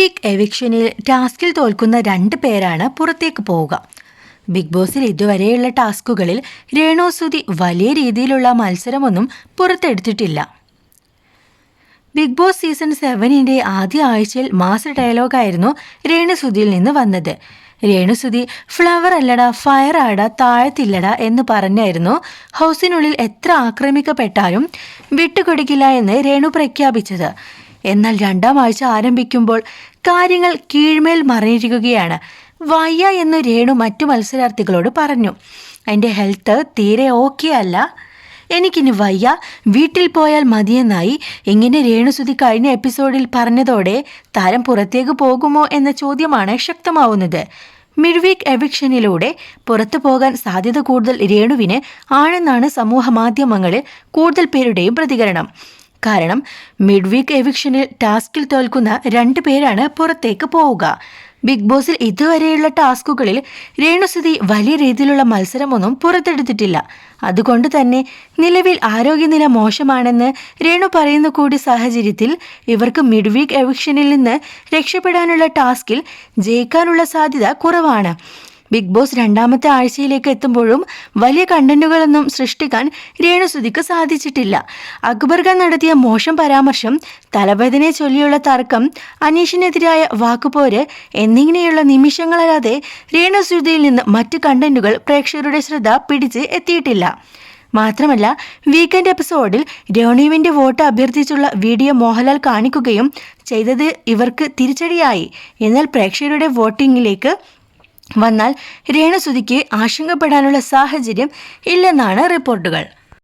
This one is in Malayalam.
വീക്ക് എവിക്ഷനിൽ ടാസ്കിൽ തോൽക്കുന്ന രണ്ട് പേരാണ് പുറത്തേക്ക് പോവുക. ബിഗ് ബോസിൽ ഇതുവരെയുള്ള ടാസ്കുകളിൽ രേണോസുതി വലിയ രീതിയിലുള്ള മത്സരമൊന്നും പുറത്തെടുത്തിട്ടില്ല. ബിഗ് ബോസ് സീസൺ സെവനിന്റെ ആദ്യ ആഴ്ചയിൽ മാസ് ഡയലോഗായിരുന്നു രേണുസുതിയിൽ നിന്ന് വന്നത്. രേണുസുതി ഫ്ലവർ അല്ലടാ ഫയർ ആടാ താഴത്തില്ലടാ എന്ന് പറഞ്ഞായിരുന്നു. ഹൗസിനുള്ളിൽ എത്ര ആക്രമിക്കപ്പെട്ടാലും വിട്ടുകൊടുക്കില്ല എന്ന് രേണു പ്രഖ്യാപിച്ചത്. എന്നാൽ രണ്ടാം ആഴ്ച ആരംഭിക്കുമ്പോൾ കാര്യങ്ങൾ കീഴ്മേൽ മറിഞ്ഞിരിക്കുകയാണ്. വയ്യ എന്ന് രേണു മറ്റു മത്സരാർത്ഥികളോട് പറഞ്ഞു. എന്റെ ഹെൽത്ത് തീരെ ഓക്കെ അല്ല. എനിക്കിനി വയ്യ. വീട്ടിൽ പോയാൽ മതിയെന്നായി ഇങ്ങനെ രേണുസുതി കഴിഞ്ഞ എപ്പിസോഡിൽ പറഞ്ഞതോടെ താരം പുറത്തേക്ക് പോകുമോ എന്ന ചോദ്യമാണ് ശക്തമാവുന്നത്. മിഡ്വീക്ക് എവിക്ഷനിലൂടെ പുറത്തു പോകാൻ സാധ്യത കൂടുതൽ രേണുവിന് ആണെന്നാണ് സമൂഹ മാധ്യമങ്ങളിൽ കൂടുതൽ പേരുടെയും പ്രതികരണം. കാരണം മിഡ് വീക്ക് എവിക്ഷനിൽ ടാസ്കിൽ തോൽക്കുന്ന രണ്ട് പേരാണ് പുറത്തേക്ക് പോവുക. ബിഗ് ബോസിൽ ഇതുവരെയുള്ള ടാസ്കുകളിൽ രേണുസുതി വലിയ രീതിയിലുള്ള മത്സരമൊന്നും പുറത്തെടുത്തിട്ടില്ല. അതുകൊണ്ട് തന്നെ നിലവിൽ ആരോഗ്യനില മോശമാണെന്ന് രേണു പറയുന്ന കൂടി സാഹചര്യത്തിൽ ഇവർക്ക് മിഡ് വീക്ക് എവിക്ഷനിൽ നിന്ന് രക്ഷപ്പെടാനുള്ള ടാസ്കിൽ ജയിക്കാനുള്ള സാധ്യത കുറവാണ്. ബിഗ് ബോസ് രണ്ടാമത്തെ ആഴ്ചയിലേക്ക് എത്തുമ്പോഴും വലിയ കണ്ടന്റുകളൊന്നും സൃഷ്ടിക്കാൻ രേണുസുതിക്ക് സാധിച്ചിട്ടില്ല. അക്ബർ ഖാൻ നടത്തിയ മോശം പരാമർശം തലവേദനയെ ചൊല്ലിയുള്ള തർക്കം അനീഷിനെതിരായ വാക്കുപോര് എന്നിങ്ങനെയുള്ള നിമിഷങ്ങളല്ലാതെ രേണുസുതിയിൽ നിന്ന് മറ്റ് കണ്ടന്റുകൾ പ്രേക്ഷകരുടെ ശ്രദ്ധ പിടിച്ച് എത്തിയിട്ടില്ല. മാത്രമല്ല വീക്കെൻഡ് എപ്പിസോഡിൽ രേണുവിന്റെ വോട്ട് അഭ്യർത്ഥിച്ചുള്ള വീഡിയോ മോഹൻലാൽ കാണിക്കുകയും ചെയ്തത് ഇവർക്ക് തിരിച്ചടിയായി. എന്നാൽ പ്രേക്ഷകരുടെ വോട്ടിങ്ങിലേക്ക് വന്നാൽ രേണുസുതിക്ക് ആശങ്കപ്പെടാനുള്ള സാഹചര്യം ഇല്ലെന്നാണ് റിപ്പോർട്ടുകൾ.